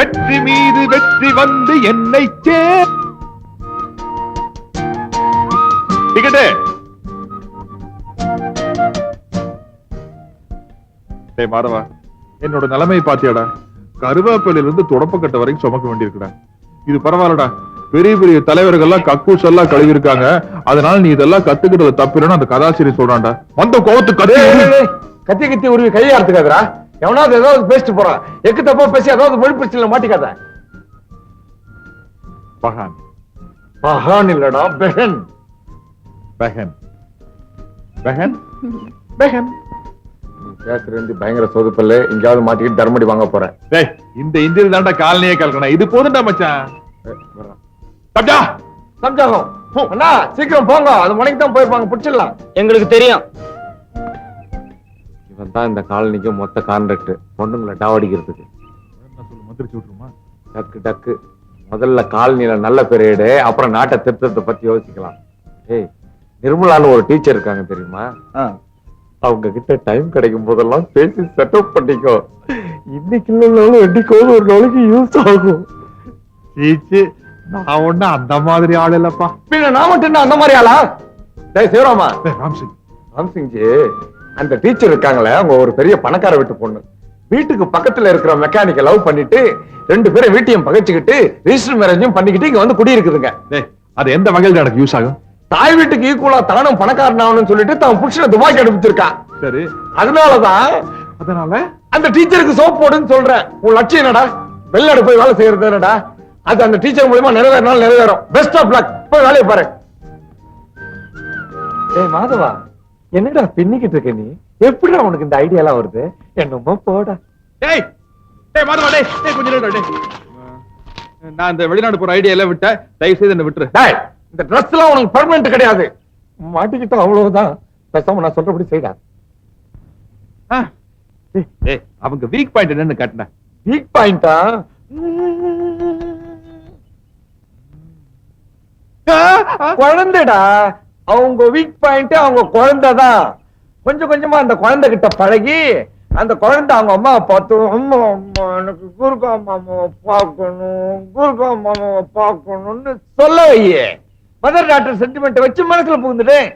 வெற்றி மீது வெற்றி வந்து என்னை சே டிக்கெட்டு. டேய் மாதவா என்னோட நிலைமை பாத்தியாடா. கருவேப்பிலையில இருந்து தொடப்பக்கட்ட வரைக்கும் சுமக்க வேண்டியிருக்குடா. இது பரவாயில்லடா. பெரிய பெரிய தலைவர்கள்லாம் கக்கூஸ் எல்லாம் கழுவி இருக்காங்க அதனால நீ இதெல்லாம் கத்துக்கிட்டது தப்பில்லைன்னு அந்த கதாசிரியர் சொல்றான்டா. வந்த கோவத்து கத்தி டேய், கத்தி கத்தி உருவி கையா எடுத்துக்காதரா எவனாவது ஏதாவது பேசிட்டு போறான். எக்கு தப்பா பேசி ஏதாவது மொழி பிரச்சனை மாட்டிக்காத. பகான். மகான் இல்லடா பெஹன் பெஹன் பெஹன் பெஹன் பேசுறது பயங்கர சொதுப்பல்ல எங்கேயாவது மாட்டிக்கிட்டு தர்மடி வாங்க போறேன் டேய் இந்த இந்தியில் தாண்டா காலனியே கலக்கணும். இது போதும்டா மச்சான். தப்டா சம்ஜாகம் அண்ணா சீக்கிரம் போங்க. அது மணிக்கு தான் போயிருப்பாங்க. பிடிச்சிடலாம். எங்களுக்கு தெரியும். தான் இந்த காலனிக்கு மொத்த கான்ட்ராக்ட் பொண்ணுங்களை டாவடிக்கிறதுக்கு மந்திரிச்சு விட்டுருமா? டக்கு டக்கு. முதல்ல காலனில நல்ல பெரியடு அப்புறம் நாட்டை திருத்தத்தை பத்தி யோசிக்கலாம். ஏய் நிர்மலான்னு ஒரு டீச்சர் இருக்காங்க தெரியுமா? அவங்க கிட்ட டைம் கிடைக்கும் போதெல்லாம் பேசி செட்டப் பண்ணிக்கோ. இன்னைக்கு இல்லைனாலும் என்னைக்காவது ஒரு நாளைக்கு யூஸ் ஆகும். சீச்சு நான் ஒண்ணு அந்த மாதிரி ஆள் இல்லப்பா. பின்ன நான் மட்டும் அந்த மாதிரி ஆளா? டேய் சிவராமா. டேய், ராம்சிங். ராம்சிங்ஜி. அந்த டீச்சர் இருக்காங்களே அவங்க ஒரு பெரிய பணக்கார வீட்டு பொண்ணு. வீட்டுக்கு பக்கத்துல இருக்கிற மெக்கானிக்க லவ் பண்ணிட்டு ரெண்டு பேரும் வீட்டையும் பகைச்சுக்கிட்டு ரிஜிஸ்டர் மேரேஜும் பண்ணிக்கிட்டு இங்க வந்து குடியிருக்குதுங்க. டேய் அது எந்த வகையில் எனக்கு யூஸ் ஆகும். தாய் வீட்டுக்கு ஈக்குவலா தானும் பணக்காரன் ஆகணும்னு சொல்லிட்டு தான் புருஷனை துபாய்க்கு அனுப்பிச்சிருக்கான் சரி. அதனாலதான் அதனால? அந்த டீச்சருக்கு சோப் போடுன்னு சொல்றேன். உன் லட்சியம் என்னடா? வெளிநாடு போய் வேலை செய்யறது என்னடா? அது அந்த டீச்சர் மூலியமா நிறைவேறினாலும் நிறைவேறும். பெஸ்ட் ஆஃப் லக் போய் வேலையை பாரு. ஏய் மாதவா. என்னடா பின்னிக்கிட்டு இருக்க நீ? எப்படிடா உனக்கு இந்த ஐடியா எல்லாம் வருது? என்னமோ போடா. டேய் டேய் மாதவா டேய் டேய் கொஞ்சம் நேரம் டேய். நான் இந்த வெளிநாடு போற ஐடியா எல்லாம் விட்டேன் தயவு செய்து என்ன விட்டுரு. டேய் இந்த Dress எல்லாம் உனக்கு பெர்மனன்ட் கிடையாது. மாட்டிக்கிட்டா அவ்வளவுதான். பேசாம நான் சொல்றபடி செய்டா. டேய், அவங்க வீக் பாயிண்ட் என்னன்னு காட்டுனேன் வீக் பாயிண்டா குழந்தைடா. அவங்க வீக் பாயிண்ட் அவங்க குழந்தைதான் கொஞ்சம் கொஞ்சமா அந்த குழந்தை கிட்ட பழகி அந்த குழந்தை அவங்க அம்மா பார்த்து அம்மா அம்மா எனக்கு குருகா மாமாவை பார்க்கணும் குருகா மாமாவை பார்க்கணும்னு சொல்ல வையே மதர் டாக்டர் சென்டிமெண்ட் வச்சு மனசுல புகுந்துட்டேன்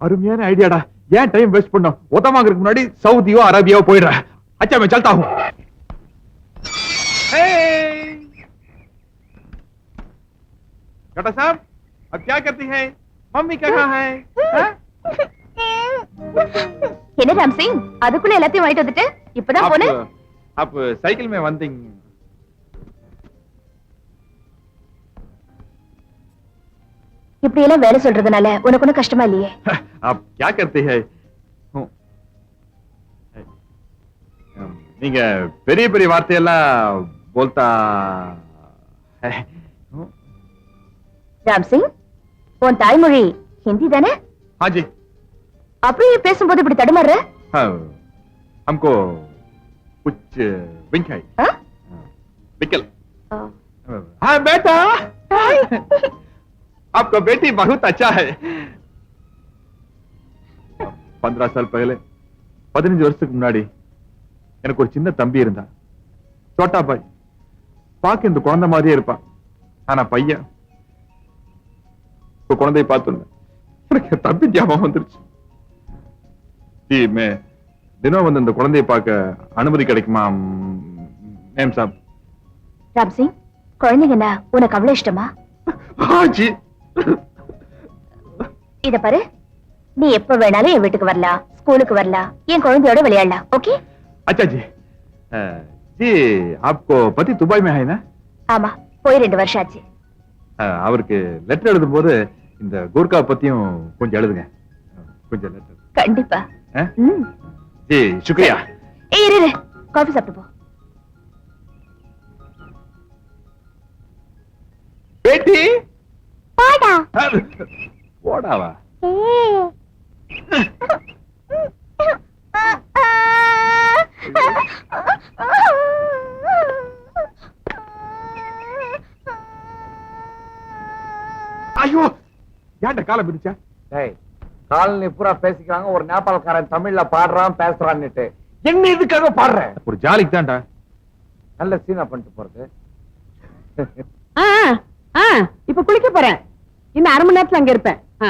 அருமையான ஐடியாடா ஏன் டைம் வேஸ்ட் பண்ணோம் உதமாங்கிறதுக்கு முன்னாடி சவுதியோ அரேபியாவோ போயிடுறேன் अच्छा मैं चलता हूँ बेटा साहब अब क्या करती है मम्मी कहाँ है हाँ? என்ன ராம்சிங் அதுக்குள்ள எல்லாத்தையும் வாங்கிட்டு வந்துட்டு இப்பதான் आप போனேன் आप साइकिल में वंदिंग இப்படி எல்லாம் வேலை சொல்றதுனால உனக்கு ஒண்ணும் கஷ்டமா இல்லையே आप क्या करते हैं हूँ. हम्म, நீங்க பெரிய பெரிய வார்த்தையெல்லாம் போல்தா है. हूँ. ராம்சிங் உன் தாய்மொழி ஹிந்தி தானே हाँ जी அப்படியே பேசும்போது இப்படி தடுமாறுற हाँ, हमको कुछ विंक है ஆ? विकल ஆ. हाँ बेटा आपका बेटी बहुत अच्छा है पंद्रह साल पहले பதினஞ்சு வருஷத்துக்கு முன்னாடி எனக்கு ஒரு சின்ன தம்பி இருந்தான் சோட்டா பாய் பார்க்க இந்த குழந்தை மாதிரியே இருப்பான் ஆனா பையன் இப்ப குழந்தைய பார்த்தோன்னு எனக்கு என் தம்பி ஞாபகம் வந்துருச்சு ஜி மே தினம் வந்து இந்த குழந்தைய பார்க்க அனுமதி கிடைக்குமா மேம் சாப் ராம்சிங் குழந்தைங்கன்னா உனக்கு அவ்வளவு இஷ்டமா हाँ जी இத பாரு நீ எப்ப வேணாலும் என் வீட்டுக்கு வரலாம் ஸ்கூலுக்கு வரலாம் என் குழந்தையோட விளையாடலாம் ஓகே अच्छा जी अ, जी आपको पति दुबई में है ना ஆமா போய் ரெண்டு வருஷம் ஆச்சு அ, அவருக்கு லெட்டர் எழுதும் போது இந்த கூர்கா பத்தியும் கொஞ்சம் எழுதுங்க. கொஞ்சம் கண்டிப்பா. ஜி சுக்ரியா. ஏய் இரு இரு. காஃபி சாப்பிட்டு போ. பேட்டி? பாடா. போடாவா? காலை பிடிச்சா டேய் காலனி பூரா பேசிக்கிறாங்க ஒரு நேபாளக்காரன் தமிழ்ல பாடுறான் பேசுறான்னுட்டு. என்ன இதுக்காக பாடுறேன் ஒரு ஜாலிக்கு தான்டா. நல்ல சீனா பண்ணிட்டு போறது. ஆ ஆ, ஆ இப்ப குளிக்க போறேன். இன்னும் அரை மணி நேரத்துல அங்க இருப்பேன். ஆ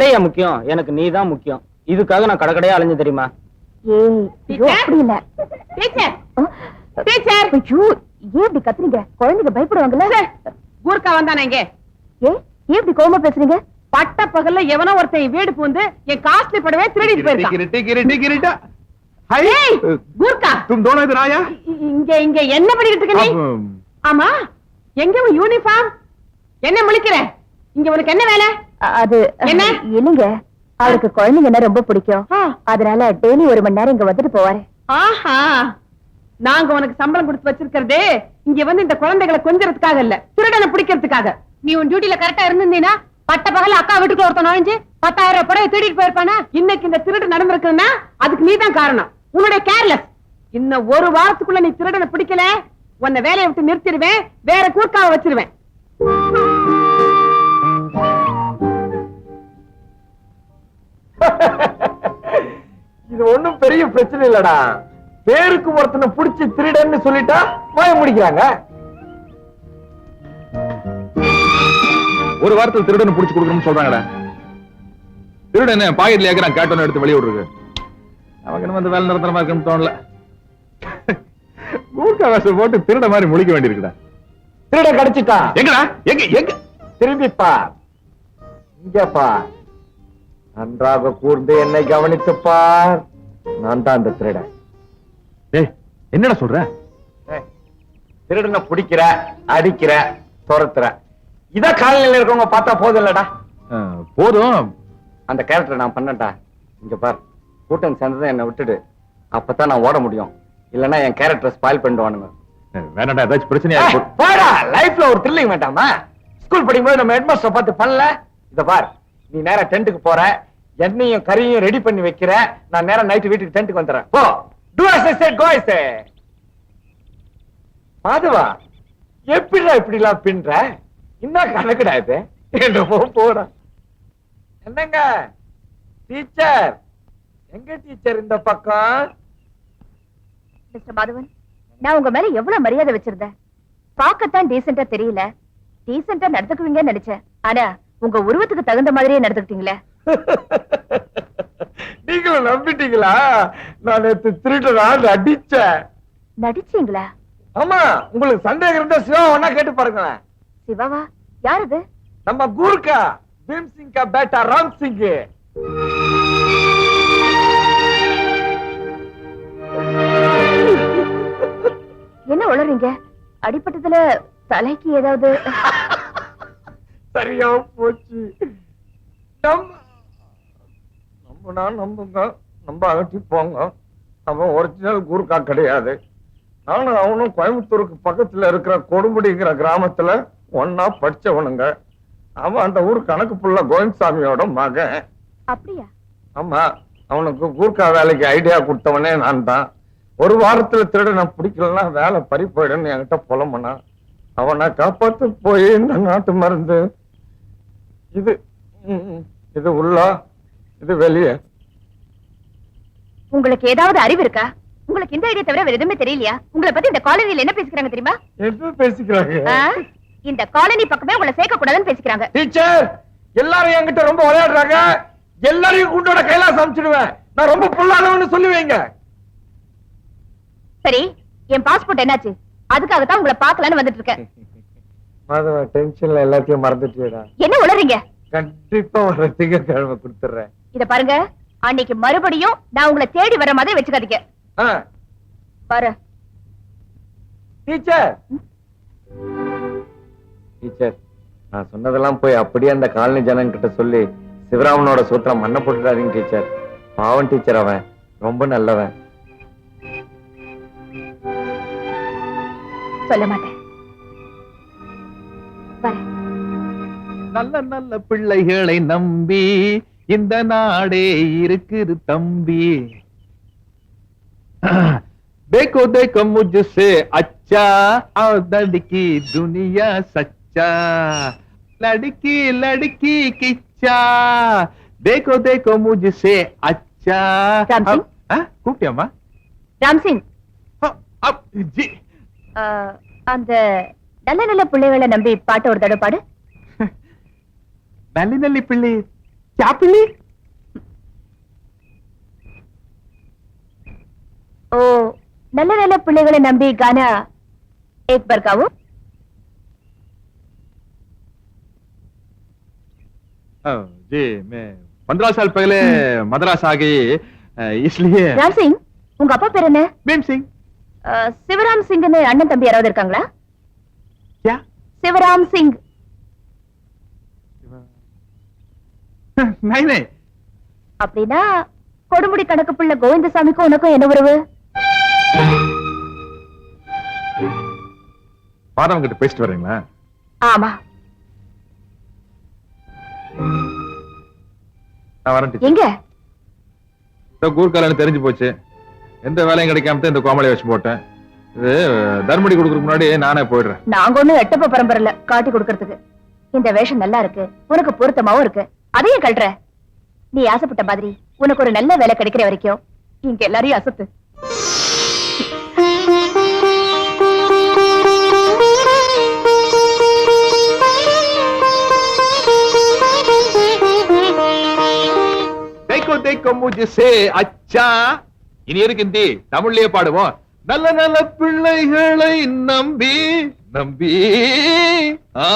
விலையா முக்கியம்? எனக்கு நீ தான் முக்கியம். இதுக்காக நான் கடற்கடையா அலைஞ்சு தெரியுமா? ஏன் கத்துறீங்க? குழந்தைங்க பயப்படுவாங்கல்ல. கூர்க்கா வந்தானே இங்க? ஏன் இப்படி பேசுறீங்க? பட்ட பகல்ல எவனோ ஒருத்தன் வீடு பூந்து என் காஸ்ட்லி படவே திருடிட்டு போயிருக்கான். கூர்க்கா தும் தோணா இது ராயா இங்க இங்க என்ன பண்ணிட்டு இருக்க நீ. ஆமா. எங்க யூனிஃபார்ம் என்ன முழிக்கிற? இங்க உனக்கு என்ன வேலை? அது என்ன? இல்லைங்க அவருக்கு குழந்தைங்கன்னா ரொம்ப பிடிக்கும். அதனால டெய்லி ஒரு மணி நேரம் இங்க வந்துட்டு போவாரு. ஆஹா. நாங்க உனக்கு சம்பளம் கொடுத்து வச்சிருக்கிறதே இங்க வந்து இந்த குழந்தைகளை கொஞ்சறதுக்காக இல்ல திருடனை பிடிக்கிறதுக்காக. நீ உன் டியூட்டில கரெக்டா இருந்திருந்தீனா பட்ட பகல அக்கா வீட்டுக்குள்ள ஒருத்தன் நுழைஞ்சு பத்தாயிரம் ரூபாய் புடவை திருடிட்டு போயிருப்பானா? இன்னைக்கு இந்த திருடு நடந்திருக்குன்னா அதுக்கு நீதான் காரணம். உன்னுடைய கேர்லெஸ் இன்னும் ஒரு வாரத்துக்குள்ள நீ திருடனை பிடிக்கல உன்னை வேலையை விட்டு நிறுத்திடுவேன் வேற கூர்க்காவை வச்சிருவேன். இது ஒண்ணும் பெரிய பிரச்சனை இல்லடா. பேருக்கு ஒருத்தனை புடிச்சு திருடன்னு சொல்லிட்டா மாய முடிக்கிறாங்க. ஒரு வாரத்துல திருடனை புடிச்சு கொடுக்கணும்னு சொல்றாங்கடா. திருடன் என்ன பாக்கெட்ல ஏக்கறான் கேட்டோன்னு எடுத்து வெளிய விடுறது. நமக்கு என்ன வந்து வேலை நிரந்தரமா இருக்குன்னு தோணல. மூர்க்கா வேஷம் போட்டு திருட மாதிரி முழிக்க வேண்டியிருக்குடா. திருட கிடைச்சிட்டான். எங்கடா? எங்க எங்க? திரும்பி பார் இங்க பார் நன்றாக கூர்ந்து என்னை கவனித்து பார். நான் தான் அந்த திருடன். டேய் என்னடா சொல்ற? திருடனை பிடிக்கிற அடிக்கிற துரத்துற. இத காலநிலையில இருக்கவங்க பார்த்தா போதும் இல்லடா போதும். அந்த கேரக்டர் நான் பண்ணட்டா இங்க பார் கூட்டம் சேர்ந்ததை என்னை விட்டுடு. அப்பதான் நான் ஓட முடியும். இல்லனா என் கேரக்டர் ஸ்பாயில் பண்ணிடுவானுங்க. வேணாடா ஏதாச்சும் பிரச்சனையா. போடா லைஃப்ல ஒரு த்ரில்லிங் வேண்டாமா? ஸ்கூல் படிக்கும்போது நம்ம ஹெட்மாஸ்டர் பார்த்து பண்ணல. இத பார் நீ நேரா டென்ட்டுக்கு போற எண்ணெயும் கறியும் ரெடி பண்ணி வைக்கிற நான் நேரம் நைட்டு வீட்டுக்கு டென்ட்டுக்கு வந்துடுறேன். போ. டு as I மாதவா எப்படிடா இப்படி எல்லாம் பின்ற? இன்னும் கணக்குடா இது? என்னமோ போடா. என்னங்க? டீச்சர் எங்க டீச்சர் இந்த பக்கம்? மிஸ்டர் மாதவன் நான் உங்க மேல எவ்வளவு மரியாதை வச்சிருந்தேன்? பார்க்கத்தான் டீசெண்டா தெரியல. டீசெண்டா நடந்துக்குவீங்கன்னு நினைச்சேன். ஆனா உங்க உருவத்துக்கு தகுந்த மாதிரியே நடந்துக்கிட்டீங்களே? நீங்களும் நம்பிட்டீங்களா? நான் நேத்து திருட்டு அடிச்சேன். நடிச்சீங்களா? ஆமா உங்களுக்கு சந்தேகம் இருந்தா சிவா வேணா கேட்டு பாருங்களேன். சிவாவா? யார் அது நம்ம கூர்க்கா பீம் சிங் கா பேட்டா ராம் சிங் என்ன உளறீங்க? அடிப்பட்டதுல தலைக்கு ஏதாவது சரியா போச்சு. நம்ம நம்புனா நம்புங்க நம்ப அகட்டி போங்க அவன் ஒரிஜினல் கூர்க்கா கிடையாது. நானும் அவனும் கோயம்புத்தூருக்கு பக்கத்துல இருக்கிற கொடுமுடிங்கிற கிராமத்துல ஒன்னா படிச்சவனுங்க. அவன் அந்த ஊர் கணக்கு புள்ள கோவிந்தசாமியோட மகன். அப்படியா? ஆமா அவனுக்கு கூர்க்கா வேலைக்கு ஐடியா கொடுத்தவனே நான் தான். ஒரு வாரத்துல திருடனை பிடிக்கலன்னா வேலை பறி போயிடுன்னு என்கிட்ட புலம்புனா அவனை காப்பாத்து போய் இந்த நாட்டு மருந்து இது இது உள்ள இது வெளியே. உங்களுக்கு ஏதாவது அறிவு இருக்கா? உங்களுக்கு இந்த ஐடியா தவிர வேற எதுவுமே தெரியலையா? உங்களை பத்தி இந்த காலனில என்ன பேசிக்கிறாங்க தெரியுமா? என்ன பேசிக்கிறாங்க? இந்த காலனி பக்கமே உங்களை சேர்க்க கூடாதுன்னு பேசிக்கிறாங்க. டீச்சர் எல்லாரும் என்கிட்ட ரொம்ப விளையாடுறாங்க. எல்லாரையும் கூட்டோட கைலாசம் அமைச்சிடுவேன் நான் ரொம்ப புல்லாதவன்னு சொல்லுவீங்க. சரி என் பாஸ்போர்ட் என்னாச்சு? அதுக்காக தான் உங்களை பார்க்கலான்னு வந்துட்டு இருக்கேன். மாதவ டென்ஷன்ல எல்லாத்தையும் மறந்துட்டியடா. என்ன உளறீங்க? கண்டிப்பா வர திங்கக்கிழமை கொடுத்துட்றேன். இத பாருங்க அன்னைக்கு மறுபடியும் நான் உங்களை தேடி வர மாதிரி வச்சுக்காதீங்க. பாரு. டீச்சர் டீச்சர் நான் சொன்னதெல்லாம் போய் அப்படியே அந்த காலனி ஜனங்க கிட்ட சொல்லி சிவராமனோட சூத்திரம் மண்ணை போட்டுடாதீங்க டீச்சர் பாவம் டீச்சர் அவன். ரொம்ப நல்லவன். சொல்ல மாட்டேன். நல்ல நல்ல பிள்ளைகளை நம்பி இந்த நாடே இருக்குது தம்பி देखो देखो मुझसे अच्छा और लड़की दुनिया सच्चा लड़की लड़की किच्चा देखो देखो मुझसे अच्छा राम सिंह? अब- आ, கூப்பிட்டியாம்மா ராம்சிங் அ, அப், ஜி ஆஹ், அந்த நல்ல நல்ல பிள்ளைகளை நம்பி பாட்டு ஒரு தடவை பாடு நல்லி நல்லி பிள்ளை சாப்பிள்ளி ஓ நல்ல நல்ல பிள்ளைகளை நம்பி கானா एक बार गाओ ओ, जी मैं पंद्रह साल पहले मद्रास आ गई अ, इसलिए ராம் சிங் உங்க அப்பா பேர் என்ன भीम सिंह ஆஹ், சிவராம் சிங்னு அண்ணன் தம்பி யாராவது இருக்காங்களா क्या சிவராம் சிங் नहीं नहीं அப்படின்னா கொடுமுடி கணக்கு பிள்ளை கோவிந்தசாமிக்கும் உனக்கும் என்ன உறவு பாதவங்க கிட்ட பேசிட்டு வரீங்களா ஆமா நான் வரேன் டீச்சர். எங்க இந்த கூர்க்காலன்னு தெரிஞ்சு போச்சு எந்த வேலையும் கிடைக்காம தான் இந்த கோமலை வச்சு போட்டேன் இது தர்மடி கொடுக்கறதுக்கு முன்னாடி நானே போயிடுறேன். நாங்க ஒண்ணும் எட்டப்ப பரம்பரை இல்ல காட்டி கொடுக்கறதுக்கு. இந்த வேஷம் நல்லா இருக்கு உனக்கு பொருத்தமாவும் இருக்கு. அதையும் கல்ற நீ ஆசைப்பட்ட மாதிரி உனக்கு ஒரு நல்ல வேலை கிடைக்கிற வரைக்கும் இங்க எல்லாரையும் அசத்து. தேக்கோ தேக்கோ முஜ்சே அச்சா. இனி இருக்கு ஹிந்தி தமிழ்லயே பாடுவோம். நல்ல நல்ல பிள்ளைகளை நம்பி நம்பி ஆ.